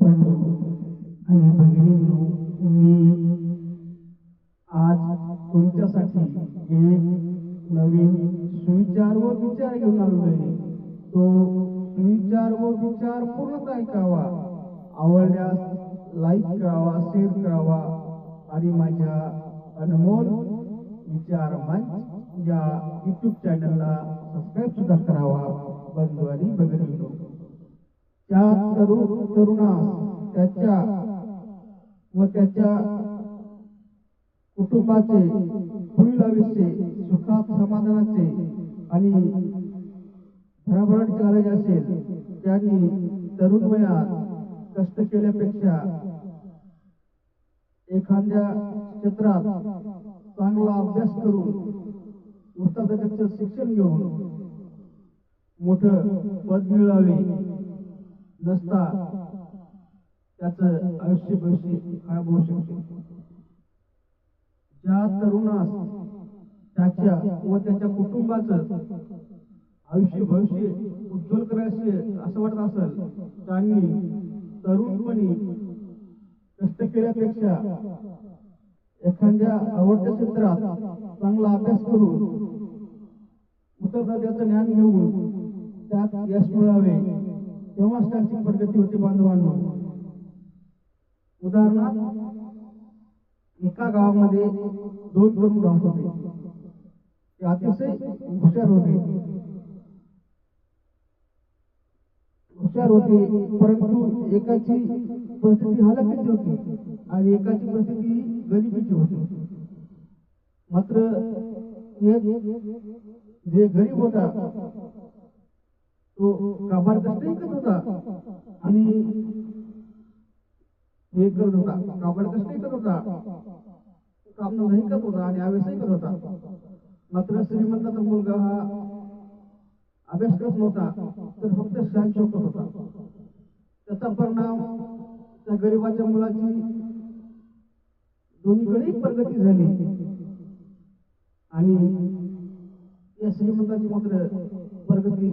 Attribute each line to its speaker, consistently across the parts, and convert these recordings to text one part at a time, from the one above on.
Speaker 1: बंधू आणि भगिनींनो मी आज तुमच्यासाठी एक नवीन सुविचार व विचार घेऊन आलो आहे. तो सुविचार व विचार पूर्णच ऐकावा आवडल्यास लाईक करावा शेअर करावा आणि माझ्या अनमोल विचार मंच या युट्यूब चॅनलला सबस्क्राईब सुद्धा करावा बंधू आणि भगिनींनो. तरुण तरुणास त्याच्या व त्याच्या कुटुंबाचे पुढील आयुष्य सुखात समाधानाचे आणि भराभराट करायचे असेल त्यांनी तरुण वयात कष्ट केल्यापेक्षा एखाद्या क्षेत्रात चांगला अभ्यास करून उस्तादाचं शिक्षण घेऊन मोठं पद मिळावे नसता त्याच आयुष्य भविष्य खराब होऊ शकते. ज्या तरुणास त्याच्या व त्याच्या कुटुंबाचं आयुष्य भविष्य उज्ज्वल करायचे असं वाटत असेल त्यांनी तरुणपणी कष्ट केल्यापेक्षा एखाद्या आवडत्या क्षेत्रात चांगला अभ्यास करून उत्तरदात्याचं ज्ञान घेऊन त्यात यश मिळावे. तेव्हा स्टार्टिंग प्रगती होती बांधवांनो. उदाहरणार्थ एका गावामध्ये दोन तरुण राहत होते. ते अतिशय हुशार होते. हुशार होते परंतु एकाची परिस्थिती हलकीची होती आणि एकाची परिस्थिती गरिबीची होती. मात्र एक जे गरीब होता तो काबाड करत होता आणि हे करत होता. काबाड कष्टही करत होता काम नाही करत होता आणि अभ्यासही करत होता. मात्र श्रीमंताचा मुलगा हा अभ्यास करत नव्हता तर फक्त शान शोकत होता. त्याचा परिणाम त्या गरिबाच्या मुलाची दोन्हीकडे प्रगती झाली. आणि या श्रीमंताची मात्र प्रगती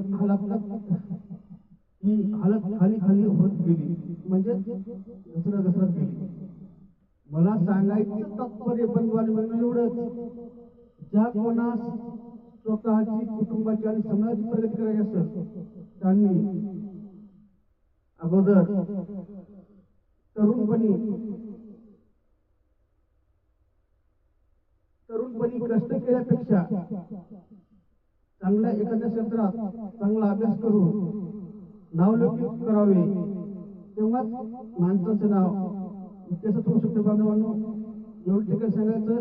Speaker 1: ही हालत खाली खाली होत गेली. म्हणजे घसरत घसरत गेली. मला सांगायचं तात्पर्य बंधवाने म्हणून एवढंच. ज्या कोणास स्वतःची कुटुंबाची आणि समाजाची प्रगती करायची असेल त्यांनी अगोदर तरुणपणी तरुणपणी कष्ट केल्यापेक्षा चांगल्या एखाद्या क्षेत्रात चांगला अभ्यास करून नावलौकिक करावे तेव्हाच माणसाचं नाव इतिहासात होऊ शकते. बांधवांनो एवढं ठिकाण सांगायचं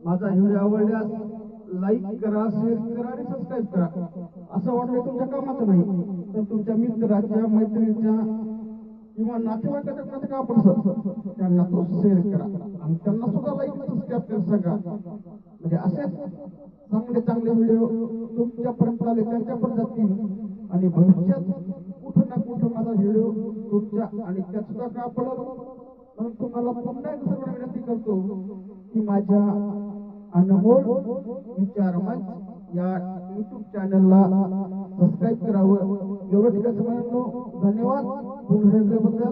Speaker 1: माझा व्हिडिओ आवडल्यास लाईक करा शेअर करा आणि सबस्क्राईब करा. असं वाटलं तुमच्या कामाचं नाही तर तुमच्या मित्राच्या मैत्रिणीच्या किंवा नातेवाईकाच्या कोणाचं काम पडतं त्यांना तो शेअर करा. आणि त्यांना सुद्धा लाईक सबस्क्राईब करा सांगा. म्हणजे असेच चांगले चांगले व्हिडिओ तुमच्यापर्यंत आले त्यांच्यापर्यंत जातील. आणि भविष्यात कुठं ना कुठं माझा व्हिडिओ तुमच्या आणि त्यात सुद्धा का पडत म्हणून तुम्हाला पुन्हा एक सर्व विनंती करतो की माझ्या अनमोल विचार मंच या युट्यूब चॅनलला सबस्क्राईब करावं. एवढं ठिकाण धन्यवाद. पुन्हा बद्दल